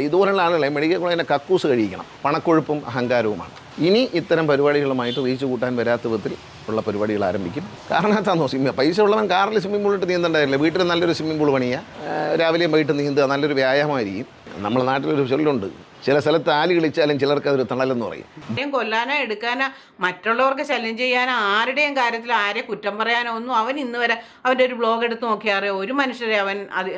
ഇതുപോലുള്ള ആളുകളെ മെഡിക്കൽ കോളേജിന്റെ കക്കൂസ് കഴിക്കണം പണക്കൊഴുപ്പും അഹങ്കാരവുമാണ്. ഇനി ഇത്തരം പരിപാടികളുമായിട്ട് റീച്ച് കൂട്ടാൻ വരാത്ത വിധത്തിൽ ഉള്ള പരിപാടികൾ ആരംഭിക്കും. കാരണം എന്താണെന്നോ സ്വിമ്മിങ് പൈസ ഉള്ളവൻ കാറിൽ സ്വിമ്മിംഗ് പൂളിട്ട് നീന്തണ്ടായില്ല വീട്ടിൽ നല്ലൊരു സ്വിമ്മിംഗ് പൂൾ പണിയുക രാവിലെയും വൈകിട്ട് നീന്തുക നല്ലൊരു വ്യായാമമായിരിക്കും. നമ്മുടെ നാട്ടിലൊരു ചൊല്ലുണ്ട്. ചില സ്ഥലത്ത് ആൽ കളിച്ചാലും ചിലർക്ക് അതൊരു തണലെന്ന് പറയും. കൊല്ലാനോ എടുക്കാനോ മറ്റുള്ളവർക്ക് ചലഞ്ച് ചെയ്യാനോ ആരുടെയും കാര്യത്തിൽ ആരെ കുറ്റം പറയാനോ ഒന്നും അവൻ ഇന്ന് വരെ അവന്റെ ഒരു ബ്ലോഗ് എടുത്ത് നോക്കിയാറിയോ ഒരു മനുഷ്യരെ അവൻ അത്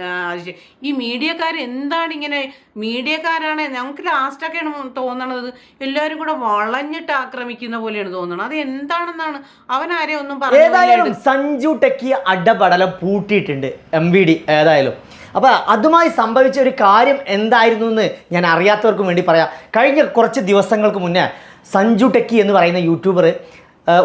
ഈ മീഡിയക്കാർ എന്താണ് ഇങ്ങനെ മീഡിയക്കാരാണ്. ഞങ്ങൾക്ക് ലാസ്റ്റൊക്കെയാണ് തോന്നണത്. എല്ലാവരും കൂടെ വളഞ്ഞിട്ട് ആക്രമിക്കുന്ന പോലെയാണ് തോന്നുന്നത് അത് എന്താണെന്നാണ് അവൻ ആരെയും ഒന്നും ഏതായാലും പറഞ്ഞു സഞ്ജു ടെക്കി അഡപടലം പൂട്ടിയിട്ടുണ്ട് എം വി ഡി ഏതായാലും. അപ്പോൾ അതുമായി സംഭവിച്ച ഒരു കാര്യം എന്തായിരുന്നു എന്ന് ഞാൻ അറിയാത്തവർക്കും വേണ്ടി പറയാം. കഴിഞ്ഞ കുറച്ച് ദിവസങ്ങൾക്ക് മുന്നേ സഞ്ജു ടെക്കി എന്ന് പറയുന്ന യൂട്യൂബർ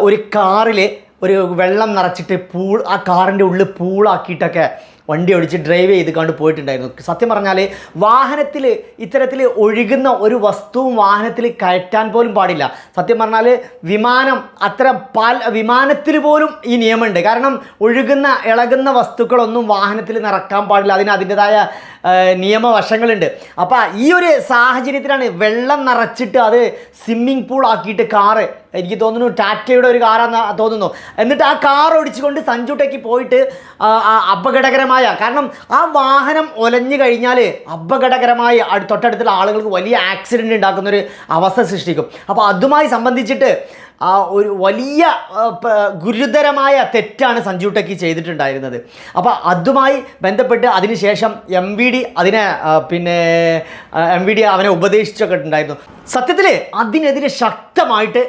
ഒരു കാറിൽ ഒരു വെള്ളം നിറച്ചിട്ട് പൂൾ ആ കാറിന്റെ ഉള്ളിൽ പൂളാക്കിയിട്ടൊക്കെ വണ്ടി ഓടിച്ച് ഡ്രൈവ് ചെയ്ത് കണ്ട് പോയിട്ടുണ്ടായിരുന്നു. സത്യം പറഞ്ഞാൽ വാഹനത്തിൽ ഇത്തരത്തിൽ ഒഴുകുന്ന ഒരു വസ്തുവും വാഹനത്തിൽ കയറ്റാൻ പോലും പാടില്ല. സത്യം പറഞ്ഞാൽ വിമാനം അത്ര പാൽ വിമാനത്തിൽ പോലും ഈ നിയമമുണ്ട്. കാരണം ഒഴുകുന്ന ഇളകുന്ന വസ്തുക്കളൊന്നും വാഹനത്തിൽ നിറക്കാൻ പാടില്ല. അതിന് അതിന്റെതായ നിയമവശങ്ങളുണ്ട്. അപ്പോൾ ഈ ഒരു സാഹചര്യത്തിലാണ് വെള്ളം നിറച്ചിട്ട് അത് സ്വിമ്മിംഗ് പൂൾ ആക്കിയിട്ട് കാറ് എനിക്ക് തോന്നുന്നു ടാറ്റയുടെ ഒരു കാറാന്ന് തോന്നുന്നു. എന്നിട്ട് ആ കാർ ഓടിച്ചുകൊണ്ട് സഞ്ജുട്ടേക്ക് പോയിട്ട് ആ അപകടകരമായ കാരണം ആ വാഹനം ഒലഞ്ഞു കഴിഞ്ഞാൽ അപകടകരമായി തൊട്ടടുത്തുള്ള ആളുകൾക്ക് വലിയ ആക്സിഡന്റ് ഉണ്ടാക്കുന്നൊരു അവസ്ഥ സൃഷ്ടിക്കും. അപ്പോൾ അതുമായി സംബന്ധിച്ചിട്ട് ആ ഒരു വലിയ ഗുരുതരമായ തെറ്റാണ് സഞ്ജു ടെക്കി ചെയ്തിട്ടുണ്ടായിരുന്നത്. അപ്പോൾ അതുമായി ബന്ധപ്പെട്ട് അതിനുശേഷം എം വി ഡി അതിനെ പിന്നെ എം വി ഡി അവനെ ഉപദേശിച്ചൊക്കെ ഉണ്ടായിരുന്നു. സത്യത്തിൽ അതിനെതിരെ ശക്തമായിട്ട്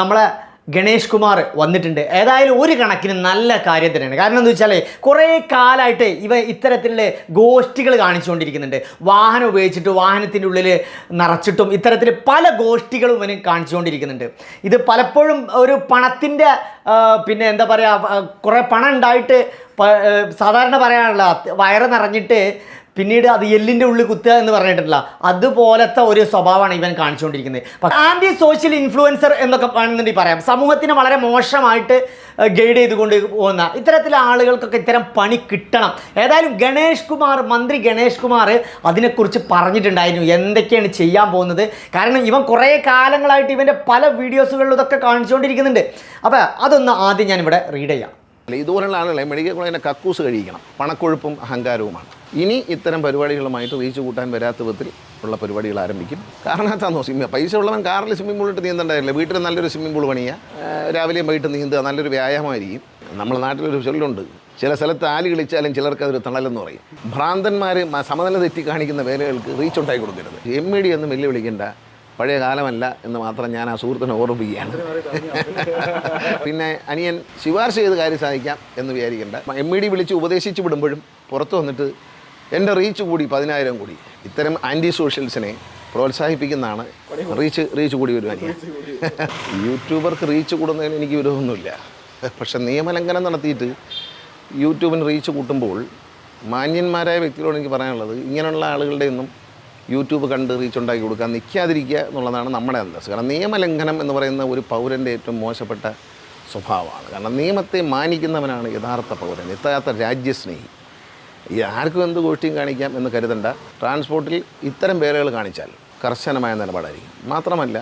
നമ്മളെ ഗണേഷ് കുമാർ വന്നിട്ടുണ്ട്. ഏതായാലും ഒരു കണക്കിന് നല്ല കാര്യം തന്നെയാണ്. കാരണം എന്താ വെച്ചാൽ കുറേ കാലമായിട്ട് ഇവ ഇത്തരത്തിലുള്ള ഗോഷ്ഠികൾ കാണിച്ചുകൊണ്ടിരിക്കുന്നുണ്ട്. വാഹനം ഉപയോഗിച്ചിട്ട് വാഹനത്തിന്റെ ഉള്ളിൽ നിറച്ചിട്ടും ഇത്തരത്തിൽ പല ഗോഷ്ഠികളും ഇവന് കാണിച്ചുകൊണ്ടിരിക്കുന്നുണ്ട്. ഇത് പലപ്പോഴും ഒരു പണത്തിന്റെ പിന്നെ എന്താ പറയുക കുറേ പണം ഉണ്ടായിട്ട് സാധാരണ പറയാനുള്ള വയറ് നിറഞ്ഞിട്ട് പിന്നീട് അത് എല്ലിന്റെ ഉള്ളിൽ കുത്തുക എന്ന് പറഞ്ഞിട്ടില്ല അതുപോലത്തെ ഒരു സ്വഭാവമാണ് ഇവൻ കാണിച്ചുകൊണ്ടിരിക്കുന്നത്. ആന്റി സോഷ്യൽ ഇൻഫ്ലുവൻസർ എന്നൊക്കെ വേണമെന്നുണ്ടെങ്കിൽ പറയാം. സമൂഹത്തിന് വളരെ മോശമായിട്ട് ഗൈഡ് ചെയ്തുകൊണ്ട് പോകുന്ന ഇത്തരത്തിലെ ആളുകൾക്കൊക്കെ ഇത്തരം പണി കിട്ടണം. ഏതായാലും ഗണേഷ് കുമാർ മന്ത്രി ഗണേഷ് കുമാർ അതിനെക്കുറിച്ച് പറഞ്ഞിട്ടുണ്ടായിരുന്നു. എന്തൊക്കെയാണ് ചെയ്യാൻ പോകുന്നത്? കാരണം ഇവൻ കുറേ കാലങ്ങളായിട്ട് ഇവന്റെ പല വീഡിയോസുകളിലും ഇതൊക്കെ കാണിച്ചുകൊണ്ടിരിക്കുന്നുണ്ട്. അപ്പോൾ അതൊന്ന് ആദ്യം ഞാനിവിടെ റീഡ് ചെയ്യാം. ഇതുപോലുള്ള ആളുകളെ മെഡിക്കൽ കോളേജിന്റെ കക്കൂസ് കഴിക്കണം പണക്കൊഴുപ്പും അഹങ്കാരവുമാണ്. ഇനി ഇത്തരം പരിപാടികളുമായിട്ട് റീച്ച് കൂട്ടാൻ വരാത്ത വിധത്തിൽ ഉള്ള പരിപാടികൾ ആരംഭിക്കും. കാരണം എന്താണെന്നോ സ്വിമ്മിങ് പൈസ ഉള്ളവൻ കാറിൽ സ്വിമ്മിംഗ് പൂളിട്ട് നീന്തണ്ടായില്ല വീട്ടിൽ നല്ലൊരു സ്വിമ്മിംഗ് പൂൾ പണിയുക. രാവിലെയും വൈകിട്ട് നീന്തുക. നല്ലൊരു വ്യായാമമായിരിക്കും. നമ്മുടെ നാട്ടിലൊരു ചൊല്ലുണ്ട്. ചില സ്ഥലത്ത് ആലി കളിച്ചാലും ചിലർക്ക് അതൊരു തണലെന്ന് പറയും. ഭ്രാന്തന്മാർ സമനില തെറ്റി കാണിക്കുന്ന വേലകൾക്ക് റീച്ച് ഉണ്ടായി കൊടുക്കരുത്. എം ഇ ഡി ഒന്നും വെല്ലുവിളിക്കേണ്ട. പഴയ കാലമല്ല എന്ന് മാത്രം ഞാൻ ആ സുഹൃത്തിനെ ഓർമ്മിപ്പിക്കുകയാണ്. പിന്നെ അനിയൻ ശുപാർശ ചെയ്ത് കാര്യം സാധിക്കാം എന്ന് വിചാരിക്കേണ്ട. എം ഇ ഡി വിളിച്ച് ഉപദേശിച്ച് വിടുമ്പോഴും പുറത്ത് വന്നിട്ട് എന്റെ റീച്ച് കൂടി പതിനായിരം കൂടി. ഇത്തരം ആന്റി സോഷ്യൽസിനെ പ്രോത്സാഹിപ്പിക്കുന്നതാണ് റീച്ച് റീച്ച് കൂടി വരും അനിയൻ. യൂട്യൂബർക്ക് റീച്ച് കൂടുന്നതിന് എനിക്ക് വിരോധമൊന്നുമില്ല. പക്ഷെ നിയമലംഘനം നടത്തിയിട്ട് യൂട്യൂബിന് റീച്ച് കൂട്ടുമ്പോൾ മാന്യന്മാരായ വ്യക്തികളോട് എനിക്ക് പറയാനുള്ളത് ഇങ്ങനെയുള്ള ആളുകളുടെ ഒന്നും യൂട്യൂബ് കണ്ട് റീച്ച് ഉണ്ടാക്കി കൊടുക്കാൻ നിൽക്കാതിരിക്കുക എന്നുള്ളതാണ് നമ്മുടെ അന്തസ് കാരണം നിയമലംഘനം എന്ന് പറയുന്ന ഒരു പൗരന്റെ ഏറ്റവും മോശപ്പെട്ട സ്വഭാവമാണ്. കാരണം നിയമത്തെ മാനിക്കുന്നവനാണ് യഥാർത്ഥ പൗരൻ യഥാർത്ഥ രാജ്യസ്നേഹി. ഈ ആർക്കും എന്ത് ഗോഷ്ഠിയും കാണിക്കാം എന്ന് കരുതണ്ട. ട്രാൻസ്പോർട്ടിൽ ഇത്തരം പേരുകൾ കാണിച്ചാൽ കർശനമായ നിലപാടായിരിക്കും. മാത്രമല്ല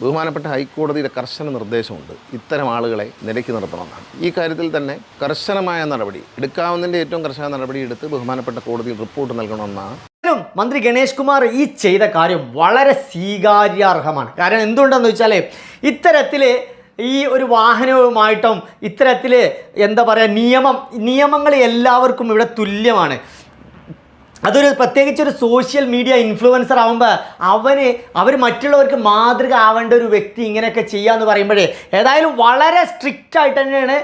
ബഹുമാനപ്പെട്ട ഹൈക്കോടതിയുടെ കർശന നിർദ്ദേശമുണ്ട്. ഇത്തരം ആളുകളെ നിലയ്ക്ക് നിർത്തണമെന്നാണ്. ഈ കാര്യത്തിൽ തന്നെ കർശനമായ നടപടി എടുക്കാവുന്നതിന്റെ ഏറ്റവും കർശന നടപടി എടുത്ത് ബഹുമാനപ്പെട്ട കോടതിയിൽ റിപ്പോർട്ട് നൽകണമെന്നാണ് എന്തായാലും മന്ത്രി ഗണേഷ് കുമാർ ഈ ചെയ്ത കാര്യം വളരെ സ്വീകാര്യാർഹമാണ്. കാരണം എന്തുകൊണ്ടെന്ന് വെച്ചാൽ ഇത്തരത്തിൽ ഈ ഒരു വാഹനവുമായിട്ടും ഇത്തരത്തിൽ എന്താ പറയുക നിയമം നിയമങ്ങൾ എല്ലാവർക്കും ഇവിടെ തുല്യമാണ്. അതൊരു പ്രത്യേകിച്ച് ഒരു സോഷ്യൽ മീഡിയ ഇൻഫ്ലുവൻസർ ആവുമ്പോൾ അവന് അവർ മറ്റുള്ളവർക്ക് മാതൃക ആവേണ്ട ഒരു വ്യക്തി ഇങ്ങനെയൊക്കെ ചെയ്യാന്ന് പറയുമ്പോഴേ ഏതായാലും വളരെ സ്ട്രിക്റ്റ് ആയിട്ട് തന്നെയാണ്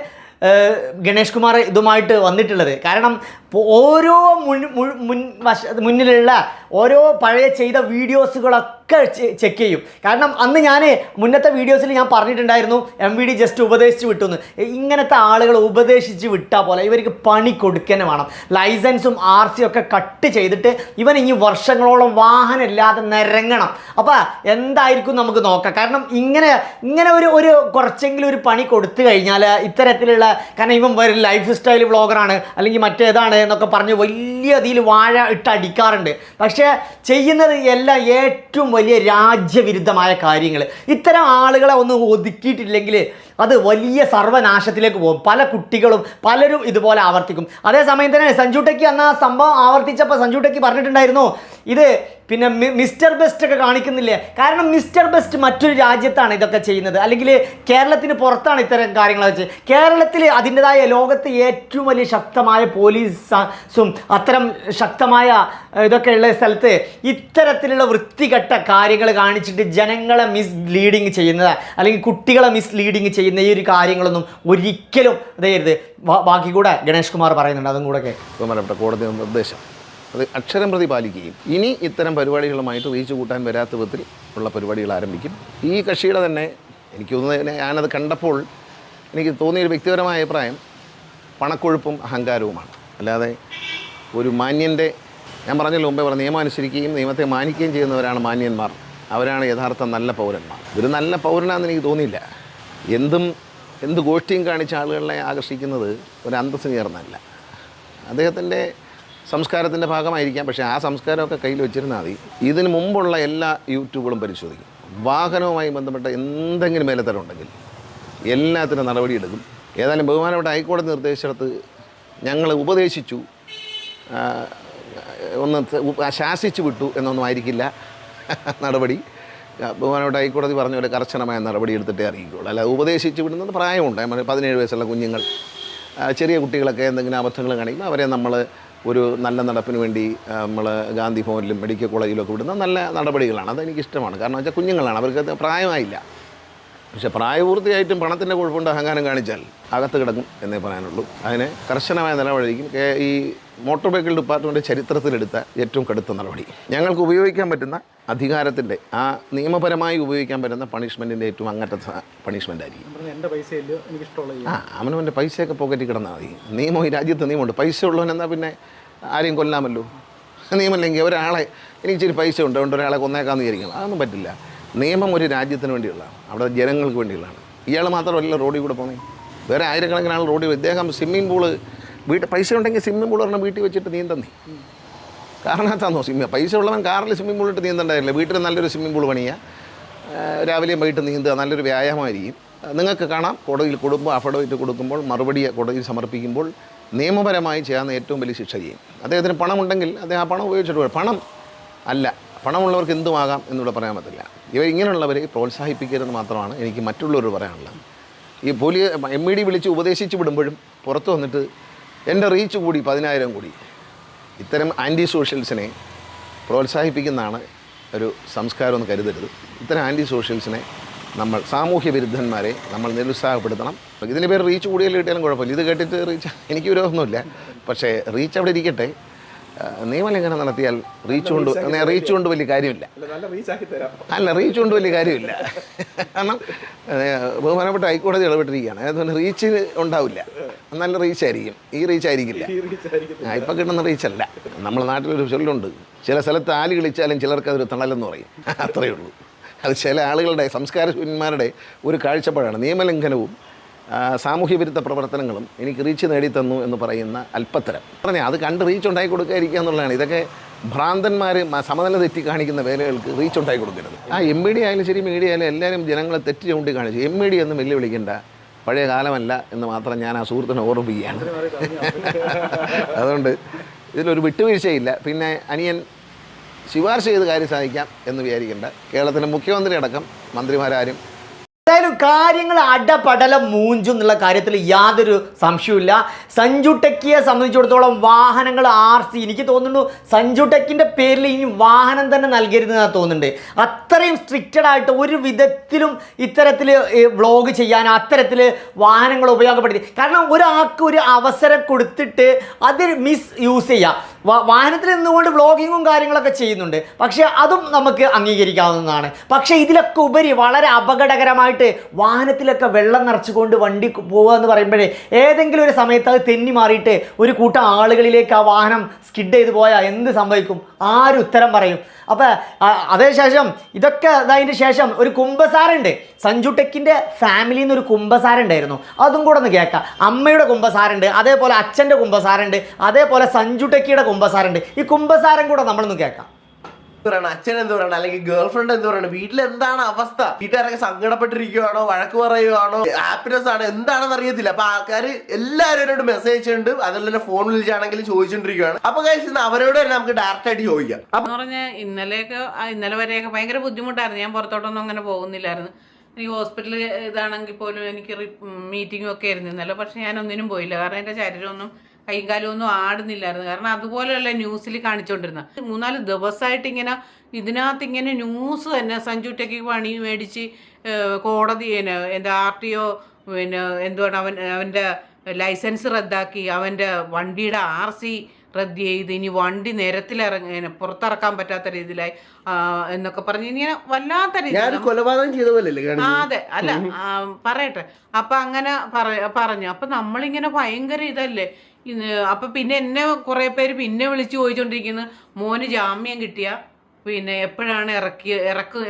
ഗണേഷ് കുമാർ ഇതുമായിട്ട് വന്നിട്ടുള്ളത്. കാരണം ഓരോ മുൻ മുൻ- മുന്നിലുള്ള ഓരോ പഴയ ചെയ്ത വീഡിയോസുകളൊക്കെ ഒക്കെ ചെക്ക് ചെയ്യും. കാരണം അന്ന് ഞാൻ മുന്നത്തെ വീഡിയോസിൽ ഞാൻ പറഞ്ഞിട്ടുണ്ടായിരുന്നു എം വി ഡി ജസ്റ്റ് ഉപദേശിച്ച് വിട്ടുന്നു. ഇങ്ങനത്തെ ആളുകൾ ഉപദേശിച്ച് വിട്ടാൽ പോലെ ഇവർക്ക് പണി കൊടുക്കന്നെ വേണം. ലൈസൻസും ആർ സി ഒക്കെ കട്ട് ചെയ്തിട്ട് ഇവൻ ഇനി വർഷങ്ങളോളം വാഹനം ഇല്ലാതെ നിരങ്ങണം. അപ്പോൾ എന്തായിരിക്കും നമുക്ക് നോക്കാം. കാരണം ഇങ്ങനെ ഇങ്ങനെ ഒരു ഒരു കുറച്ചെങ്കിലും ഒരു പണി കൊടുത്തു കഴിഞ്ഞാൽ ഇത്തരത്തിലുള്ള കാരണം ഇവൻ ഒരു ലൈഫ് സ്റ്റൈൽ വ്ളോഗറാണ് അല്ലെങ്കിൽ മറ്റേതാണ് എന്നൊക്കെ പറഞ്ഞ് വലിയ രീതിയിൽ വാഴ ഇട്ട് അടിക്കാറുണ്ട്. പക്ഷേ ചെയ്യുന്നത് എല്ലാം ഏറ്റവും വലിയ രാജ്യവിരുദ്ധമായ കാര്യങ്ങൾ ഇത്തരം ആളുകളെ ഒന്ന് ഒതുക്കിയിട്ടില്ലെങ്കിൽ അത് വലിയ സർവനാശത്തിലേക്ക് പോകും. പല കുട്ടികളും പലരും ഇതുപോലെ ആവർത്തിക്കും. അതേസമയം തന്നെ സഞ്ജുട്ടയ്ക്ക് അന്ന് ആ സംഭവം ആവർത്തിച്ചപ്പോൾ സഞ്ജു ടെക്കി പറഞ്ഞിട്ടുണ്ടായിരുന്നു ഇത് പിന്നെ മിസ്റ്റർ ബെസ്റ്റ് ഒക്കെ കാണിക്കുന്നില്ലേ? കാരണം മിസ്റ്റർ ബെസ്റ്റ് മറ്റൊരു രാജ്യത്താണ് ഇതൊക്കെ ചെയ്യുന്നത്. അല്ലെങ്കിൽ കേരളത്തിന് പുറത്താണ് ഇത്തരം കാര്യങ്ങൾ വെച്ച്. കേരളത്തിൽ അതിന്റെതായ ലോകത്ത് ഏറ്റവും വലിയ ശക്തമായ പോലീസും അത്തരം ശക്തമായ ഇതൊക്കെ ഉള്ള സ്ഥലത്ത് ഇത്തരത്തിലുള്ള വൃത്തികെട്ട കാര്യങ്ങൾ കാണിച്ചിട്ട് ജനങ്ങളെ മിസ് ലീഡിങ് ചെയ്യുന്നത്. അല്ലെങ്കിൽ കുട്ടികളെ മിസ് ലീഡിങ് ചെയ്യുന്ന ഈ ഒരു കാര്യങ്ങളൊന്നും ഒരിക്കലും അതായത് ബാക്കി കൂടെ ഗണേഷ് കുമാർ പറയുന്നുണ്ട് അതും കൂടെ ബഹുമാനപ്പെട്ട കോടതി നിർദ്ദേശം. അത് അക്ഷരം പ്രതി പാലിക്കുകയും ഇനി ഇത്തരം പരിപാടികളുമായിട്ട് റീച്ച് കൂട്ടാൻ വരാത്ത വിധത്തിൽ ഉള്ള പരിപാടികൾ ആരംഭിക്കും. ഈ കക്ഷിയുടെ തന്നെ എനിക്ക് തോന്നുന്നത് ഞാനത് കണ്ടപ്പോൾ എനിക്ക് തോന്നിയ ഒരു വ്യക്തിപരമായ അഭിപ്രായം പണക്കൊഴുപ്പും അഹങ്കാരവുമാണ്. അല്ലാതെ ഒരു മാന്യന്റെ ഞാൻ പറഞ്ഞല്ലോ മുമ്പേ പറഞ്ഞ നിയമം അനുസരിക്കുകയും നിയമത്തെ മാനിക്കുകയും ചെയ്യുന്നവരാണ് മാന്യന്മാർ. അവരാണ് യഥാർത്ഥ നല്ല പൗരന്മാർ. ഇതൊരു നല്ല പൗരനാണെന്ന് എനിക്ക് തോന്നിയില്ല. എന്തും എന്ത് ഗോഷ്ടിയും കാണിച്ച ആളുകളെ ആകർഷിക്കുന്നത് ഒരു അന്തസ്സിന് ചേർന്നല്ല അദ്ദേഹത്തിന്റെ സംസ്കാരത്തിന്റെ ഭാഗമായിരിക്കാം പക്ഷേ ആ സംസ്കാരമൊക്കെ കയ്യിൽ വെച്ചിരുന്നാൽ മതി. ഇതിന് മുമ്പുള്ള എല്ലാ യൂട്യൂബുകളും പരിശോധിക്കും. വാഹനവുമായി ബന്ധപ്പെട്ട എന്തെങ്കിലും മേലത്തരമുണ്ടെങ്കിൽ എല്ലാത്തിനും നടപടിയെടുക്കും. ഏതായാലും ബഹുമാനപ്പെട്ട ഹൈക്കോടതി നിർദ്ദേശിച്ചിടത്ത് ഞങ്ങൾ ഉപദേശിച്ചു. ഒന്ന് ശാസിച്ചു വിട്ടു എന്നൊന്നും ആയിരിക്കില്ല നടപടി. ആ, ബഹുമാനപ്പെട്ട ഹൈക്കോടതി പറഞ്ഞ പോലെ കർശനമായ നടപടി എടുത്തിട്ടേ അറിയിക്കുള്ളൂ അല്ല ഉപദേശിച്ച് വിടുന്നത് പ്രായമുണ്ട്. പതിനേഴ് വയസ്സുള്ള കുഞ്ഞുങ്ങൾ ചെറിയ കുട്ടികളൊക്കെ എന്തെങ്കിലും അബദ്ധങ്ങൾ കാണിക്കുമ്പോൾ അവരെ നമ്മൾ ഒരു നല്ല നടപ്പിന് വേണ്ടി നമ്മൾ ഗാന്ധി ഭവനിലും മെഡിക്കൽ കോളേജിലും ഒക്കെ വിടുന്ന നല്ല നടപടികളാണ്. അതെനിക്കിഷ്ടമാണ് കാരണം വെച്ചാൽ കുഞ്ഞുങ്ങളാണ്. അവർക്ക് പ്രായമായില്ല. പക്ഷേ പ്രായപൂർത്തിയായിട്ടും പണത്തിന്റെ കുഴപ്പമുണ്ട് അഹങ്കാരം കാണിച്ചാൽ അകത്ത് കിടക്കും എന്നേ പറയാനുള്ളൂ. അതിനെ കർശനമായ നിലവഴിക്കും ഈ മോട്ടോർ വെഹിക്കിൾ ഡിപ്പാർട്ട്മെന്റ് ചരിത്രത്തിലെടുത്ത ഏറ്റവും കടുത്ത നടപടി. ഞങ്ങൾക്ക് ഉപയോഗിക്കാൻ പറ്റുന്ന അധികാരത്തിന്റെ ആ നിയമപരമായി ഉപയോഗിക്കാൻ പറ്റുന്ന പണിഷ്മെന്റിന്റെ ഏറ്റവും അങ്ങനത്തെ പണിഷ്മെന്റ് ആയിരിക്കും. എന്റെ പൈസയില്ല എനിക്ക് ആ അവനവന്റെ പൈസയൊക്കെ പോക്കറ്റിൽ കിടന്നാൽ മതി. നിയമം ഈ രാജ്യത്ത് നിയമമുണ്ട്. പൈസ ഉള്ളവൻ എന്നാൽ പിന്നെ ആരെയും കൊല്ലാമല്ലോ? നിയമമില്ലെങ്കിൽ ഒരാളെ എനിക്ക് ഇച്ചിരി പൈസ ഉണ്ട് അതുകൊണ്ട് ഒരാളെ കൊന്നേക്കാന്ന് വിചാരിക്കണം. അതൊന്നും പറ്റില്ല. നിയമം ഒരു രാജ്യത്തിന് വേണ്ടിയുള്ളതാണ്. അവിടെ ജനങ്ങൾക്ക് വേണ്ടിയുള്ളതാണ്. ഇയാൾ മാത്രമല്ല റോഡിൽ കൂടെ പോകുന്നത് വേറെ ആയിരക്കണക്കിന് ആൾ റോഡിൽ ഇദ്ദേഹം സ്വിമ്മിംഗ് പൂൾ വീട്ടിൽ പൈസ ഉണ്ടെങ്കിൽ സ്വിമ്മിംഗ് പൂൾ പറഞ്ഞാൽ വീട്ടിൽ വെച്ചിട്ട് നീന്തന്നേ കാരണത്താന്നോ സ്വിമ്മിങ് പൈസ ഉള്ളവൻ കാറിൽ സ്വിമ്മിംഗ് പൂളിട്ട് നീന്തണ്ടായില്ല വീട്ടിൽ നല്ലൊരു സ്വിമ്മിംഗ് പൂൾ പണിയുക രാവിലെയും വൈകിട്ട് നീന്തുക നല്ലൊരു വ്യായാമമായിരിക്കും. നിങ്ങൾക്ക് കാണാം കോടതിയിൽ കൊടുക്കുമ്പോൾ അഫിഡവിറ്റ് കൊടുക്കുമ്പോൾ മറുപടി കോടതിയിൽ സമർപ്പിക്കുമ്പോൾ നിയമപരമായി ചെയ്യാവുന്ന ഏറ്റവും വലിയ ശിക്ഷ ചെയ്യും അദ്ദേഹത്തിന് പണമുണ്ടെങ്കിൽ അദ്ദേഹം ആ പണം ഉപയോഗിച്ചിട്ട് പോയി. പണം അല്ല പണമുള്ളവർക്ക് എന്തുമാകാം എന്നിവിടെ പറയാൻ പറ്റില്ല. ഇവ ഇങ്ങനെയുള്ളവരെ പ്രോത്സാഹിപ്പിക്കരുതെന്ന് മാത്രമാണ് എനിക്ക് മറ്റുള്ളവർ പറയാനുള്ളത്. ഈ പോലീസ് എം ഇ ഡി വിളിച്ച് ഉപദേശിച്ച് വിടുമ്പോഴും പുറത്ത് വന്നിട്ട് എന്റെ റീച്ച് കൂടി പതിനായിരം കൂടി. ഇത്തരം ആന്റി സോഷ്യൽസിനെ പ്രോത്സാഹിപ്പിക്കുന്നതാണ് ഒരു സംസ്കാരം എന്ന് കരുതരുത്. ഇത്തരം ആന്റി സോഷ്യൽസിനെ നമ്മൾ സാമൂഹ്യ വിരുദ്ധന്മാരെ നമ്മൾ നിരുത്സാഹപ്പെടുത്തണം. ഇതിന്റെ പേര് റീച്ച് കൂടിയാലും കിട്ടിയാലും കുഴപ്പമില്ല. ഇത് കേട്ടിട്ട് റീച്ച് എനിക്ക് വിരോധമൊന്നുമില്ല. പക്ഷേ റീച്ച് അവിടെ ഇരിക്കട്ടെ. നിയമലംഘനം നടത്തിയാൽ റീച്ച് കൊണ്ട് റീച്ച് കൊണ്ട് വലിയ കാര്യമില്ല. അല്ല റീച്ച് അല്ല കൊണ്ട് വലിയ കാര്യമില്ല. കാരണം ബഹുമാനപ്പെട്ട ഹൈക്കോടതി ഇടപെട്ടിരിക്കുകയാണ്. അതുകൊണ്ട് റീച്ച് ഉണ്ടാവില്ല. നല്ല റീച്ച് ആയിരിക്കും. ഈ റീച്ച് ആയിരിക്കില്ല. ഇപ്പം കിട്ടുന്ന റീച്ചല്ല നമ്മുടെ നാട്ടിലൊരു ചൊല്ലുണ്ട്. ചില സ്ഥലത്ത് ആൽ കളിച്ചാലും ചിലർക്ക് അതൊരു തണലെന്ന് പറയും. അത്രയേ ഉള്ളൂ. അത് ചില ആളുകളുടെ സംസ്കാരശൂന്യന്മാരുടെ ഒരു കാഴ്ചപ്പാടാണ്. നിയമലംഘനവും സാമൂഹ്യ വിരുദ്ധ പ്രവർത്തനങ്ങളും എനിക്ക് റീച്ച് നേടിത്തന്നു എന്ന് പറയുന്ന അല്പത്തരം. പറഞ്ഞാൽ അത് കണ്ട് റീച്ച് ഉണ്ടായി കൊടുക്കാതിരിക്കുക എന്നുള്ളതാണ്. ഇതൊക്കെ ഭ്രാന്തന്മാർ സമനില തെറ്റി കാണിക്കുന്ന വേലകൾക്ക് റീച്ച് ഉണ്ടായി കൊടുക്കരുത്. ആ എം ബി ഡി ആയാലും ശരി മീഡിയ ആയാലും എല്ലാവരും ജനങ്ങളെ തെറ്റ് ചൂണ്ടി കാണിച്ചു എം ബി ഡി ഒന്നും വെല്ലുവിളിക്കേണ്ട. പഴയ കാലമല്ല എന്ന് മാത്രം ഞാൻ ആ സുഹൃത്തിനെ ഓർമ്മിപ്പിക്കുകയാണ്. അതുകൊണ്ട് ഇതിലൊരു വിട്ടുവീഴ്ചയില്ല. പിന്നെ അനിയൻ ശുപാർശ ചെയ്ത് കാര്യം സാധിക്കാം എന്ന് വിചാരിക്കേണ്ട. കേരളത്തിലെ മുഖ്യമന്ത്രി അടക്കം മന്ത്രിമാരാരും എന്തായാലും കാര്യങ്ങൾ അടപടല മൂഞ്ചു എന്നുള്ള കാര്യത്തിൽ യാതൊരു സംശയമില്ല സഞ്ജു ടെക്കിയെ സംബന്ധിച്ചിടത്തോളം വാഹനങ്ങൾ ആർ സി എനിക്ക് തോന്നുന്നു സഞ്ജു ടെക്കിന്റെ പേരിൽ ഇനി വാഹനം തന്നെ നൽകരുതെന്നാണ് തോന്നുന്നുണ്ട്. അത്രയും സ്ട്രിക്റ്റഡ് ആയിട്ട് ഒരു വിധത്തിലും ഇത്തരത്തിൽ വ്ളോഗ് ചെയ്യാൻ അത്തരത്തിൽ വാഹനങ്ങൾ ഉപയോഗപ്പെടുത്തി. കാരണം ഒരാൾക്ക് ഒരു അവസരം കൊടുത്തിട്ട് അത് മിസ് യൂസ് ചെയ്യുക വാഹനത്തിൽ നിന്നുകൊണ്ട് വ്ളോഗിങ്ങും കാര്യങ്ങളൊക്കെ ചെയ്യുന്നുണ്ട്. പക്ഷേ അതും നമുക്ക് അംഗീകരിക്കാവുന്നതാണ്. പക്ഷേ ഇതിലൊക്കെ ഉപരി വളരെ അപകടകരമായിട്ട് വാഹനത്തിലൊക്കെ വെള്ളം നിറച്ചുകൊണ്ട് വണ്ടി പോവുക എന്ന് പറയുമ്പോഴേ ഏതെങ്കിലും ഒരു സമയത്ത് അത് തെന്നി മാറിയിട്ട് ഒരു കൂട്ടം ആളുകളിലേക്ക് ആ വാഹനം സ്കിഡ് ചെയ്ത് പോയാൽ എന്ത് സംഭവിക്കും? ആരും ഉത്തരം പറയും? അപ്പോൾ അതേശേഷം ഇതൊക്കെ അതിന് ശേഷം ഒരു കുംഭസാരുണ്ട് സഞ്ജു ടെക്കിന്റെ ഫാമിലിയിൽ നിന്ന് ഒരു കുംഭസാരുണ്ടായിരുന്നു അതും കൂടെ ഒന്ന് കേൾക്കാം. അമ്മയുടെ കുംഭസാരുണ്ട് അതേപോലെ അച്ഛന്റെ കുംഭസാരുണ്ട് അതേപോലെ സഞ്ജു ടെക്കിയുടെ കുംഭസാരുണ്ട് ഈ കുംഭസാരം കൂടെ നമ്മളൊന്ന് കേൾക്കാം. പറയണം അച്ഛൻ എന്ത് പറയണം അല്ലെങ്കിൽ ഗേൾ ഫ്രണ്ട് എന്ത് പറയണം വീട്ടിൽ എന്താണ് അവസ്ഥ? വീട്ടുകാരൊക്കെ സങ്കടപ്പെട്ടിരിക്കുവാണോ വഴക്ക് പറയുവാണോ ഹാപ്പിനെസ് ആണ് എന്താണെന്ന് അറിയത്തില്ല. അപ്പൊ ആൾക്കാർ എല്ലാവരും എന്നോട് മെസ്സേജ് അയച്ചിട്ടുണ്ട് അതുപോലെ തന്നെ ഫോൺ വിളിച്ചാണെങ്കിലും ചോദിച്ചോണ്ടിരിക്കുകയാണ് അപ്പൊ കഴിച്ച് അവരോട് തന്നെ നമുക്ക് ഡയറക്റ്റ് ആയിട്ട് ചോദിക്കാം. അപ്പൊ പറഞ്ഞാൽ ഇന്നലെയൊക്കെ ഇന്നലെ വരെയൊക്കെ ഭയങ്കര ബുദ്ധിമുട്ടായിരുന്നു. ഞാൻ പുറത്തോട്ടൊന്നും അങ്ങനെ പോകുന്നില്ലായിരുന്നു. എനിക്ക് ഹോസ്പിറ്റലിൽ ഇതാണെങ്കിൽ പോലും എനിക്ക് മീറ്റിംഗും ഒക്കെ ആയിരുന്നു ഇന്നലെ പക്ഷെ ഞാൻ ഒന്നിനും പോയില്ല. കാരണം എന്റെ ശരീരമൊന്നും കൈയും കാലും ഒന്നും ആടുന്നില്ലായിരുന്നു. കാരണം അതുപോലെയുള്ള ന്യൂസിൽ കാണിച്ചുകൊണ്ടിരുന്നത് മൂന്നാൽ ദിവസമായിട്ട് ഇങ്ങനെ ഇതിനകത്ത് ഇങ്ങനെ ന്യൂസ് തന്നെ സഞ്ജു ടെക്കി പണി മേടിച്ച് കോടതി എന്താ ആർ ടി ഒ പിന്നെ എന്തുവാണ് അവൻ അവന്റെ ലൈസൻസ് റദ്ദാക്കി അവന്റെ വണ്ടിയുടെ ആർ സി റദ്ദ് ചെയ്ത് ഇനി വണ്ടി നിരത്തിലിറങ്ങി ഇറങ്ങി പുറത്തിറക്കാൻ പറ്റാത്ത രീതിയിലായി എന്നൊക്കെ പറഞ്ഞ് ഇങ്ങനെ വല്ലാത്ത രീതി രീതിയിൽ കൊലപാതകം ചെയ്ത പോലെ ആ? അതെ അല്ല പറയട്ടെ. അപ്പൊ അങ്ങനെ പറഞ്ഞു. അപ്പൊ നമ്മളിങ്ങനെ ഭയങ്കര ഇതല്ലേ? അപ്പൊ പിന്നെ എന്നെ കുറെ പേര് പിന്നെ വിളിച്ചു ചോദിച്ചുകൊണ്ടിരിക്കുന്നു മോന് ജാമ്യം കിട്ടിയ പിന്നെ എപ്പോഴാണ് ഇറക്കിയ ഇറക്ക്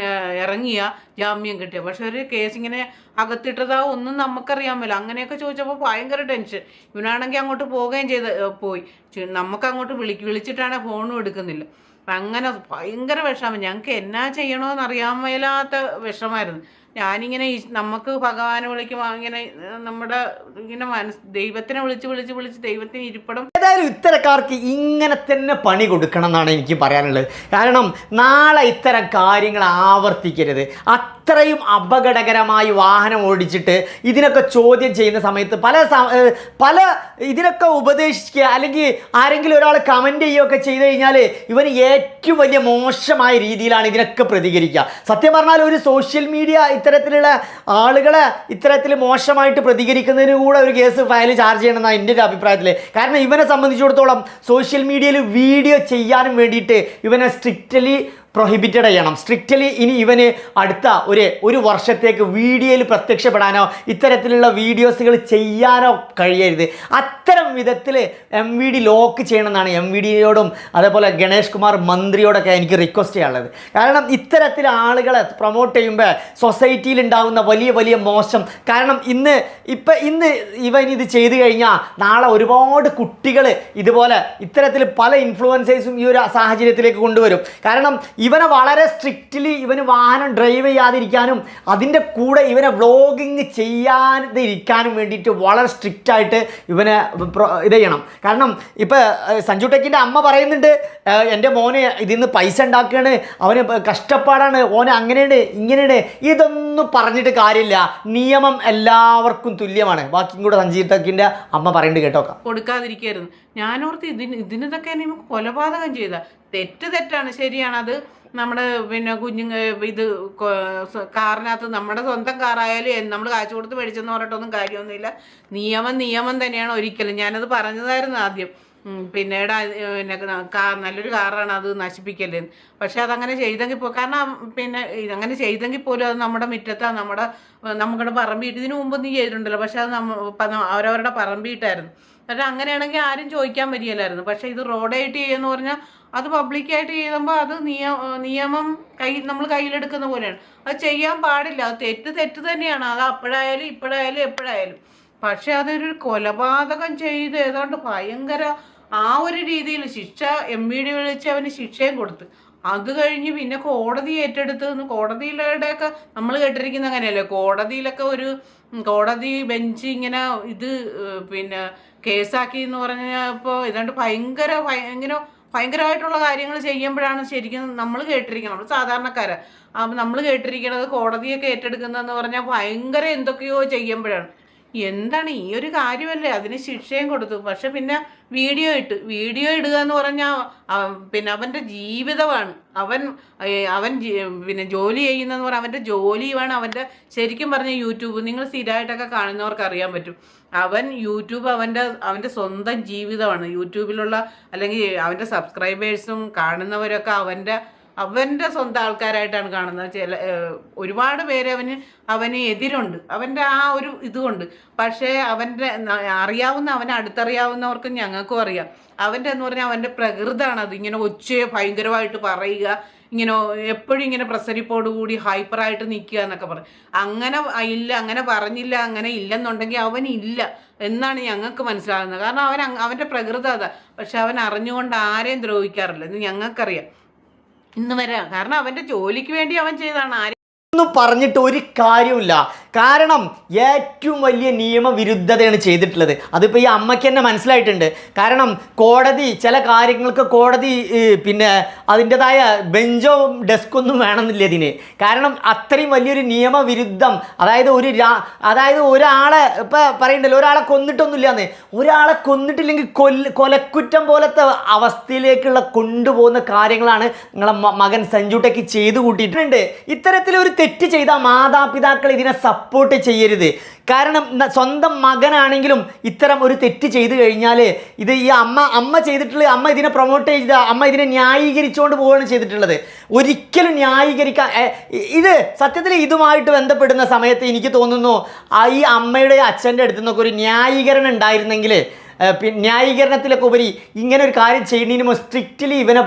ഇറങ്ങിയ ജാമ്യം കിട്ടിയ? പക്ഷെ ഒരു കേസ് ഇങ്ങനെ അകത്തിട്ടതാ ഒന്നും നമുക്കറിയാൻ പറ്റില്ല അങ്ങനെയൊക്കെ ചോദിച്ചപ്പോൾ ഭയങ്കര ടെൻഷൻ ഇവനാണെങ്കിൽ അങ്ങോട്ട് പോവുകയും ചെയ്ത് പോയി. നമുക്ക് അങ്ങോട്ട് വിളി വിളിച്ചിട്ടാണ് ഫോണും എടുക്കുന്നില്ല. അങ്ങനെ ഭയങ്കര വിഷമം. ഞങ്ങൾക്ക് എന്നാ ചെയ്യണമെന്ന് അറിയാൻ മേലാത്ത വിഷമായിരുന്നു. ഞാനിങ്ങനെ നമുക്ക് ഭഗവാനെ വിളിക്കുമ്പോൾ ഇങ്ങനെ നമ്മുടെ ഇങ്ങനെ മനസ് ദൈവത്തിനെ വിളിച്ച് വിളിച്ച് വിളിച്ച് ദൈവത്തിന് ഇരിപ്പടം. ഏതായാലും ഇത്തരക്കാർക്ക് ഇങ്ങനെ തന്നെ പണി കൊടുക്കണം എന്നാണ് എനിക്ക് പറയാനുള്ളത്. കാരണം നാളെ ഇത്തരം കാര്യങ്ങൾ ആവർത്തിക്കരുത്. അത്രയും അപകടകരമായി വാഹനം ഓടിച്ചിട്ട് ഇതിനൊക്കെ ചോദ്യം ചെയ്യുന്ന സമയത്ത് പല പല ഇതിനൊക്കെ ഉപദേശിക്കുക അല്ലെങ്കിൽ ആരെങ്കിലും ഒരാൾ കമന്റ് ചെയ്യുകയൊക്കെ ചെയ്തു കഴിഞ്ഞാൽ ഇവന് ഏറ്റവും വലിയ മോശമായ രീതിയിലാണ് ഇതിനൊക്കെ പ്രതികരിക്കുക. സത്യം പറഞ്ഞാൽ ഒരു സോഷ്യൽ മീഡിയ ഇത്തരത്തിലുള്ള ആളുകളെ ഇത്തരത്തിൽ മോശമായിട്ട് പ്രതികരിക്കുന്നതിന് കൂടെ ഒരു കേസ് ഫയൽ ചാർജ് ചെയ്യണമെന്നാണ് എന്റെ ഒരു അഭിപ്രായത്തിൽ. കാരണം ഇവനെ സംബന്ധിച്ചിടത്തോളം സോഷ്യൽ മീഡിയയിൽ വീഡിയോ ചെയ്യാനും വേണ്ടിയിട്ട് ഇവനെ സ്ട്രിക്റ്റ്ലി പ്രൊഹിബിറ്റഡ് ചെയ്യണം. സ്ട്രിക്റ്റ്ലി ഇനി ഇവന് അടുത്ത ഒരു ഒരു വർഷത്തേക്ക് വീഡിയോയിൽ പ്രത്യക്ഷപ്പെടാനോ ഇത്തരത്തിലുള്ള വീഡിയോസുകൾ ചെയ്യാനോ കഴിയരുത്. അത്തരം വിധത്തിൽ എം വി ഡി ലോക്ക് ചെയ്യണമെന്നാണ് എം വി ഡിയോടും അതേപോലെ ഗണേഷ് കുമാർ മന്ത്രിയോടൊക്കെ എനിക്ക് റിക്വസ്റ്റ് ചെയ്യാനുള്ളത്. കാരണം ഇത്തരത്തിൽ ആളുകളെ പ്രൊമോട്ട് ചെയ്യുമ്പോൾ സൊസൈറ്റിയിൽ ഉണ്ടാകുന്ന വലിയ വലിയ മോശം. കാരണം ഇന്ന് ഇപ്പം ഇന്ന് ഇവൻ ഇത് ചെയ്തു കഴിഞ്ഞാൽ നാളെ ഒരുപാട് കുട്ടികൾ ഇതുപോലെ ഇത്തരത്തിൽ പല ഇൻഫ്ലുവൻസേഴ്സും ഈ ഒരു സാഹചര്യത്തിലേക്ക് കൊണ്ടുവരും. കാരണം ഇവനെ വളരെ സ്ട്രിക്റ്റ്ലി ഇവന് വാഹനം ഡ്രൈവ് ചെയ്യാതിരിക്കാനും അതിന്റെ കൂടെ ഇവനെ വ്ളോഗിങ് ചെയ്യാതിരിക്കാനും വേണ്ടിയിട്ട് വളരെ സ്ട്രിക്റ്റായിട്ട് ഇവനെ ഇത് ചെയ്യണം. കാരണം ഇപ്പോൾ സഞ്ജു ടെക്കിന്റെ അമ്മ പറയുന്നുണ്ട് "ഏഹ്, എന്റെ മോന് നിന്ന് പൈസ ഉണ്ടാക്കുകയാണ് അവന് കഷ്ടപ്പാടാണ് ഓന് അങ്ങനെയാണ് ഇങ്ങനെയാണ്. ഇതൊന്നും പറഞ്ഞിട്ട് കാര്യമില്ല. നിയമം എല്ലാവർക്കും തുല്യമാണ്. ബാക്കിയും കൂടെ സഞ്ജു ടെക്കിന്റെ അമ്മ പറയുന്നുണ്ട് കേട്ടോക്കാം. കൊടുക്കാതിരിക്കായിരുന്നു ഞാനോർത്ത് ഇതിന് ഇതിനിതൊക്കെ നമുക്ക് കൊലപാതകം ചെയ്ത. തെറ്റ് തെറ്റാണ്. ശരിയാണ് അത് നമ്മുടെ പിന്നെ കുഞ്ഞുങ്ങ ഇത് കാറിനകത്ത് നമ്മുടെ സ്വന്തം കാറായാലും നമ്മൾ കാശ് കൊടുത്ത് മേടിച്ചെന്ന് പറഞ്ഞിട്ടൊന്നും കാര്യമൊന്നുമില്ല. നിയമം നിയമം തന്നെയാണ് ഒരിക്കലും. ഞാനത് പറഞ്ഞതായിരുന്നു ആദ്യം. പിന്നെ പിന്നെ കാർ നല്ലൊരു കാറാണ് അത് നശിപ്പിക്കല്ലേ പക്ഷെ അതങ്ങനെ ചെയ്തെങ്കിൽ പോ കാരണം പിന്നെ ഇതങ്ങനെ ചെയ്തെങ്കിൽ പോലും അത് നമ്മുടെ മുറ്റത്താണ് നമ്മുടെ നമ്മുടെ പറമ്പിട്ട് ഇതിനു മുമ്പ് നീ ചെയ്തിട്ടുണ്ടല്ലോ. പക്ഷെ അത് നമ്മ അവരവരുടെ പറമ്പിട്ടായിരുന്നു പക്ഷെ അങ്ങനെയാണെങ്കിൽ ആരും ചോദിക്കാൻ വരികയില്ലായിരുന്നു. പക്ഷെ ഇത് റോഡായിട്ട് ചെയ്യുമെന്ന് പറഞ്ഞാൽ അത് പബ്ലിക്കായിട്ട് ചെയ്യുമ്പോൾ അത് നിയ നിയമം കൈ നമ്മൾ കയ്യിലെടുക്കുന്ന പോലെയാണ്. അത് ചെയ്യാൻ പാടില്ല. അത് തെറ്റ് തെറ്റ് തന്നെയാണ്. അത് അപ്പോഴായാലും ഇപ്പോഴായാലും എപ്പോഴായാലും. പക്ഷെ അതൊരു കൊലപാതകം ചെയ്ത് ഏതാണ്ട് ഭയങ്കര ആ ഒരു രീതിയിൽ ശിക്ഷ എം വി ഡി വിളിച്ച് അവന് ശിക്ഷയും കൊടുത്ത്. അത് കഴിഞ്ഞ് പിന്നെ കോടതി ഏറ്റെടുത്ത് കോടതിയിലുടെയൊക്കെ നമ്മൾ കേട്ടിരിക്കുന്ന അങ്ങനെയല്ലേ? കോടതിയിലൊക്കെ ഒരു കോടതി ബെഞ്ച് ഇങ്ങനെ ഇത് പിന്നെ കേസാക്കി എന്ന് പറഞ്ഞപ്പോൾ ഇതുകൊണ്ട് ഭയങ്കര ഭയ- ഇങ്ങനെ ഭയങ്കരമായിട്ടുള്ള കാര്യങ്ങൾ ചെയ്യുമ്പോഴാണ് ശരിക്കും നമ്മൾ കേട്ടിരിക്കുന്നത് നമ്മൾ സാധാരണക്കാരാണ് അപ്പം നമ്മൾ കേട്ടിരിക്കുന്നത് കോടതിയൊക്കെ ഏറ്റെടുക്കുന്നതെന്ന് പറഞ്ഞാൽ ഭയങ്കര എന്തൊക്കെയോ ചെയ്യുമ്പോഴാണ്. എന്താണ് ഈ ഒരു കാര്യമല്ലേ? അതിന് ശിക്ഷയും കൊടുത്തു. പക്ഷെ പിന്നെ വീഡിയോ ഇട്ട് വീഡിയോ ഇടുക എന്ന് പറഞ്ഞാൽ പിന്നെ അവന്റെ ജീവിതമാണ്. അവൻ അവൻ പിന്നെ ജോലി ചെയ്യുന്നതെന്ന് പറഞ്ഞാൽ അവന്റെ ജോലിയുമാണ് അവന്റെ ശരിക്കും പറഞ്ഞ യൂട്യൂബ്. നിങ്ങൾ സ്ഥിരമായിട്ടൊക്കെ കാണുന്നവർക്ക് അറിയാൻ പറ്റും. അവൻ യൂട്യൂബ് അവന്റെ അവന്റെ സ്വന്തം ജീവിതമാണ്. യൂട്യൂബിലുള്ള അല്ലെങ്കിൽ അവന്റെ സബ്സ്ക്രൈബേഴ്സും കാണുന്നവരൊക്കെ അവന്റെ അവന്റെ സ്വന്തം ആൾക്കാരായിട്ടാണ് കാണുന്നത്. ചില ഒരുപാട് പേര് അവന് അവന് എതിരുണ്ട്. അവന്റെ ആ ഒരു ഇതുകൊണ്ട്. പക്ഷേ അവന്റെ അറിയാവുന്ന അവനെ അടുത്തറിയാവുന്നവർക്കും ഞങ്ങൾക്കും അറിയാം. അവന്റെ എന്ന് പറഞ്ഞാൽ അവന്റെ അത് ഇങ്ങനെ ഒച്ചയെ ഭയങ്കരമായിട്ട് പറയുക. ഇങ്ങനെ എപ്പോഴും ഇങ്ങനെ പ്രസരിപ്പോട് കൂടി ഹൈപ്പറായിട്ട് നിൽക്കുക എന്നൊക്കെ പറയും. അങ്ങനെ ഇല്ല അങ്ങനെ പറഞ്ഞില്ല അങ്ങനെ ഇല്ലെന്നുണ്ടെങ്കിൽ അവൻ ഇല്ല എന്നാണ് ഞങ്ങൾക്ക് മനസ്സിലാകുന്നത്. കാരണം അവൻ അവന്റെ പ്രകൃതം അതാ പക്ഷെ അവൻ അറിഞ്ഞുകൊണ്ട് ആരെയും ദ്രോഹിക്കാറില്ല. എന്ന് ഞങ്ങൾക്കറിയാം. ഇന്ന് വരെ. കാരണം അവന്റെ ജോലിക്ക് വേണ്ടി അവൻ ചെയ്താണ് ആരെ ഒന്നും പറഞ്ഞിട്ട് ഒരു കാര്യമില്ല കാരണം ഏറ്റവും വലിയ നിയമവിരുദ്ധതയാണ് ചെയ്തിട്ടുള്ളത്. അതിപ്പോൾ ഈ അമ്മയ്ക്ക് തന്നെ മനസ്സിലായിട്ടുണ്ട്. കാരണം കോടതി ചില കാര്യങ്ങൾക്ക് കോടതി പിന്നെ അതിന്റെതായ ബെഞ്ചോ ഡെസ്കൊന്നും വേണമെന്നില്ല ഇതിന്. കാരണം അത്രയും വലിയൊരു നിയമവിരുദ്ധം അതായത് ഒരു അതായത് ഒരാളെ ഇപ്പം പറയണ്ടല്ലോ ഒരാളെ കൊന്നിട്ടൊന്നുമില്ല എന്ന് ഒരാളെ കൊന്നിട്ടില്ലെങ്കിൽ കൊലക്കുറ്റം പോലത്തെ അവസ്ഥയിലേക്കുള്ള കൊണ്ടുപോകുന്ന കാര്യങ്ങളാണ് നിങ്ങളെ മകൻ മകൻ ടെക്ക് ചെയ്തു കൂട്ടിയിട്ടുണ്ട്. ഇത്തരത്തിലൊരു തെറ്റ് ചെയ്ത മാതാപിതാക്കൾ ഇതിനെ സപ്പോർട്ട് ചെയ്യരുത്. കാരണം സ്വന്തം മകനാണെങ്കിലും ഇത്തരം ഒരു തെറ്റ് ചെയ്തു കഴിഞ്ഞാൽ ഇത് ഈ അമ്മ അമ്മ ചെയ്തിട്ടുള്ള അമ്മ ഇതിനെ പ്രൊമോട്ട് ചെയ്ത അമ്മ ഇതിനെ ന്യായീകരിച്ചുകൊണ്ട് പോവുകയാണ് ചെയ്തിട്ടുള്ളത്. ഒരിക്കലും ന്യായീകരിക്കാൻ ഇത് സത്യത്തിൽ ഇതുമായിട്ട് ബന്ധപ്പെടുന്ന സമയത്ത് എനിക്ക് തോന്നുന്നു ആ ഈ അമ്മയുടെ അച്ഛന്റെ അടുത്ത് നിന്നൊക്കെ ഒരു ന്യായീകരണം ഉണ്ടായിരുന്നെങ്കിൽ ന്യായീകരണത്തിലൊക്കെ ഉപരി ഇങ്ങനെ ഒരു കാര്യം ചെയ്യുന്നതിന് മുമ്പ് സ്ട്രിക്റ്റ്ലി ഇവനെ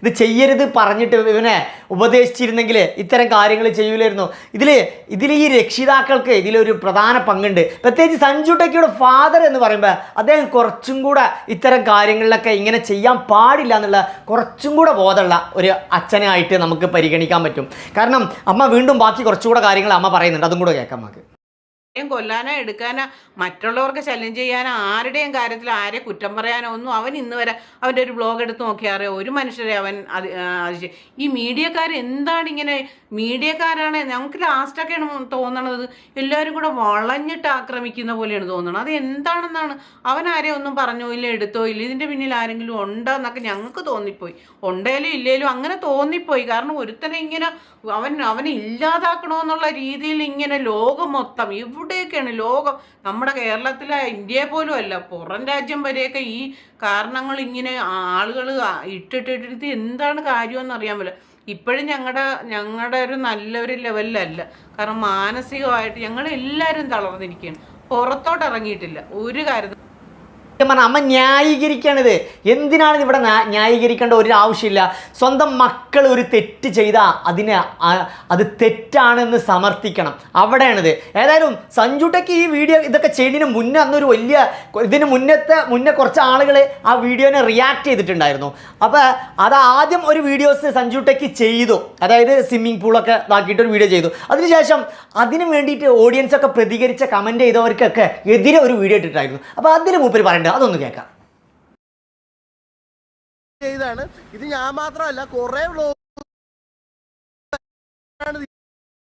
ഇത് ചെയ്യരുത് പറഞ്ഞിട്ട് ഇവനെ ഉപദേശിച്ചിരുന്നെങ്കിൽ ഇത്തരം കാര്യങ്ങൾ ചെയ്യൂലായിരുന്നു. ഇതിൽ ഇതിൽ ഈ രക്ഷിതാക്കൾക്ക് ഇതിലൊരു പ്രധാന പങ്കുണ്ട്. പ്രത്യേകിച്ച് സഞ്ജു ടെക്കിയുടെ ഫാദർ എന്ന് പറയുമ്പോൾ അദ്ദേഹം കുറച്ചും കൂടെ ഇത്തരം കാര്യങ്ങളിലൊക്കെ ഇങ്ങനെ ചെയ്യാൻ പാടില്ല എന്നുള്ള കുറച്ചും കൂടെ ബോധമുള്ള ഒരു അച്ഛനായിട്ട് നമുക്ക് പരിഗണിക്കാൻ പറ്റും. കാരണം അമ്മ വീണ്ടും ബാക്കി കുറച്ചുകൂടെ കാര്യങ്ങൾ അമ്മ പറയുന്നുണ്ട്. അതും കൂടെ കേൾക്കാം നമുക്ക്. കൊല്ലാനോ എടുക്കാനോ മറ്റുള്ളവർക്ക് ശല്യം ചെയ്യാനോ ആരുടെയും കാര്യത്തിൽ ആരെ കുറ്റം പറയാനോ ഒന്നും അവൻ ഇന്ന് വരെ അവന്റെ ഒരു ബ്ലോഗ് എടുത്ത് നോക്കിയാൽ ഒരു മനുഷ്യരെ അവൻ അത് ഈ മീഡിയക്കാർ എന്താണ് ഇങ്ങനെ മീഡിയക്കാരാണ് നമുക്ക് ലാസ്റ്റൊക്കെയാണ് തോന്നണത്. എല്ലാവരും കൂടെ വളഞ്ഞിട്ട് ആക്രമിക്കുന്ന പോലെയാണ് തോന്നുന്നത് അത് എന്താണെന്നാണ്? അവൻ ആരെയും ഒന്നും പറഞ്ഞോ ഇല്ല എടുത്തോ ഇല്ല. ഇതിന്റെ പിന്നിൽ ആരെങ്കിലും ഉണ്ടോ എന്നൊക്കെ ഞങ്ങൾക്ക് തോന്നിപ്പോയി. ഉണ്ടേലും ഇല്ലേലും അങ്ങനെ തോന്നിപ്പോയി. കാരണം ഒരുത്തനെ ഇങ്ങനെ അവൻ അവനെ ഇല്ലാതാക്കണമെന്നുള്ള രീതിയിൽ ഇങ്ങനെ ലോകം മൊത്തം ഇവിടെയൊക്കെയാണ് ലോകം. നമ്മുടെ കേരളത്തിലെ ഇന്ത്യയെ പോലും അല്ല പുറം രാജ്യം വരെയൊക്കെ ഈ കാരണങ്ങൾ ഇങ്ങനെ ആളുകൾ ഇട്ടിട്ടിട്ട് എന്താണ് കാര്യമെന്ന് അറിയാൻ പറ്റില്ല. ഇപ്പോഴും ഞങ്ങളുടെ ഞങ്ങളുടെ ഒരു നല്ലൊരു ലെവലിലല്ല. കാരണം മാനസികമായിട്ട് ഞങ്ങൾ എല്ലാവരും തളർന്നിരിക്കുകയാണ്. പുറത്തോട്ട് ഇറങ്ങിയിട്ടില്ല. ഒരു കാര്യത്തിൽ സത്യം പറഞ്ഞാൽ അമ്മ ന്യായീകരിക്കണത്. എന്തിനാണ് ഇവിടെ ന്യാ- ന്യായീകരിക്കേണ്ട ഒരു ആവശ്യമില്ല. സ്വന്തം മക്കൾ ഒരു തെറ്റ് ചെയ്താൽ അതിനെ അത് തെറ്റാണെന്ന് സമർത്ഥിക്കണം. അവിടെയാണിത്. ഏതായാലും സഞ്ജുട്ടയ്ക്ക് ഈ വീഡിയോ ഇതൊക്കെ ചെയ്യുന്നതിന് മുന്നേ അന്നൊരു വലിയ ഇതിന് മുന്നത്തെ മുന്നേ കുറച്ച് ആളുകൾ ആ വീഡിയോനെ റിയാക്ട് ചെയ്തിട്ടുണ്ടായിരുന്നു. അപ്പോൾ അത് ആദ്യം ഒരു വീഡിയോസ് സഞ്ജുട്ടയ്ക്ക് ചെയ്തു. അതായത് സ്വിമ്മിംഗ് പൂളൊക്കെ ഇതാക്കിയിട്ട് ഒരു വീഡിയോ ചെയ്തു. അതിനുശേഷം അതിന് വേണ്ടിയിട്ട് ഓഡിയൻസൊക്കെ പ്രതികരിച്ച കമന്റ് ചെയ്തവർക്കൊക്കെ എതിരെ ഒരു വീഡിയോ ഇട്ടിട്ടായിരുന്നു അപ്പോൾ അതിൽ മൂപ്പര് പറയണ്ട അതൊന്ന് കേൾക്കാം. ചെയ്താണ് ഇത് ഞാൻ മാത്രമല്ല കുറെ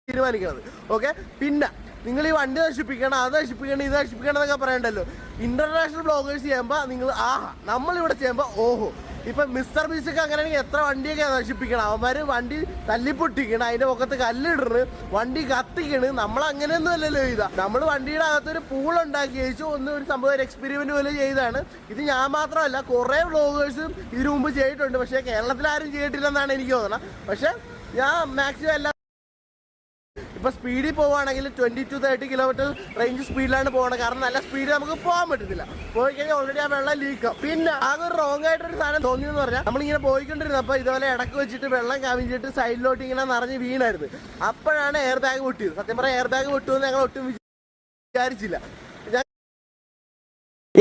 തീരുമാനിക്കുന്നത്. ഓക്കെ പിന്നെ നിങ്ങൾ ഈ വണ്ടി നശിപ്പിക്കണം അത് നശിപ്പിക്കണം ഇത് നശിപ്പിക്കണം എന്നൊക്കെ പറയണ്ടല്ലോ. ഇന്റർനാഷണൽ ബ്ലോഗേഴ്സ് ചെയ്യുമ്പോൾ നിങ്ങൾ ആഹാ നമ്മളിവിടെ ചെയ്യുമ്പോൾ ഓഹോ. ഇപ്പൊ മിസ്റ്റർ ബീസൊക്കെ അങ്ങനെയാണെങ്കിൽ എത്ര വണ്ടിയൊക്കെ നശിപ്പിക്കണം? അവന്മാര് വണ്ടി തല്ലിപ്പൊട്ടിക്കണം അതിന്റെ മുഖത്ത് കല്ലിടണ് വണ്ടി കത്തിക്കണ്. നമ്മൾ അങ്ങനെയൊന്നും അല്ലല്ലോ ചെയ്ത. നമ്മൾ വണ്ടിയുടെ അകത്തൊരു പൂൾ ഉണ്ടാക്കി വെച്ചു ഒന്ന് ഒരു സംഭവം ഒരു എക്സ്പെരിമെന്റ് പോലെ ചെയ്താണ് ഇത് ഞാൻ മാത്രമല്ല കുറെ വ്ളോഗേഴ്സും ഇതിനു മുമ്പ് ചെയ്തിട്ടുണ്ട്. പക്ഷേ കേരളത്തിൽ ആരും ചെയ്തിട്ടില്ലെന്നാണ് എനിക്ക് തോന്നുന്നത് പക്ഷെ ഞാൻ മാക്സിമം എല്ലാ ഇപ്പൊ സ്പീഡിൽ പോവുകയാണെങ്കിൽ twenty two thirty kilometre range സ്പീഡിലാണ് പോകുന്നത് കാരണം നല്ല സ്പീഡിൽ നമുക്ക് പോകാൻ പറ്റത്തില്ല. പോയി കഴിഞ്ഞാൽ ഓൾറെഡി ആ വെള്ളം ലീക്കാം പിന്നെ ആകെ ഒരു റോങ് ആയിട്ടൊരു സാധനം തോന്നിയെന്ന് പറഞ്ഞാൽ നമ്മളിങ്ങനെ പോയിക്കൊണ്ടിരുന്നത് പോയിക്കൊണ്ടിരുന്നപ്പോൾ ഇതുപോലെ ഇടയ്ക്ക് വെച്ചിട്ട് വെള്ളം കവിഞ്ഞിട്ട് സൈഡിലോട്ട് ഇങ്ങനെ നിറഞ്ഞ് വീണായിരുന്നു. അപ്പോഴാണ് എയർ ബാഗ് പൊട്ടിയത്. സത്യം പറഞ്ഞാൽ എയർ ബാഗ് പൊട്ടുമെന്ന് ഞങ്ങൾ ഒട്ടും വിചാരിച്ചില്ല.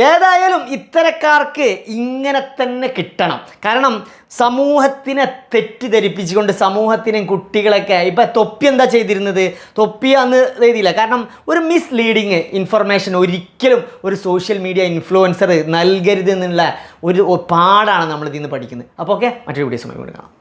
ഏതായാലും ഇത്തരക്കാർക്ക് ഇങ്ങനെ തന്നെ കിട്ടണം. കാരണം സമൂഹത്തിനെ തെറ്റിദ്ധരിപ്പിച്ചുകൊണ്ട് സമൂഹത്തിനെയും കുട്ടികളൊക്കെ ഇപ്പം തൊപ്പി എന്താ ചെയ്തിരുന്നത്? തൊപ്പി അന്ന് എഴുതിയില്ല. കാരണം ഒരു മിസ്ലീഡിങ് ഇൻഫർമേഷൻ ഒരിക്കലും ഒരു സോഷ്യൽ മീഡിയ ഇൻഫ്ലുവൻസർ നൽകരുത് എന്നുള്ള ഒരു പാടാണ് നമ്മൾ നിന്ന് പഠിക്കുന്നത്. അപ്പോൾ ഓക്കെ മറ്റൊരു വീഡിയോസുമായി കൊണ്ട് കാണാം.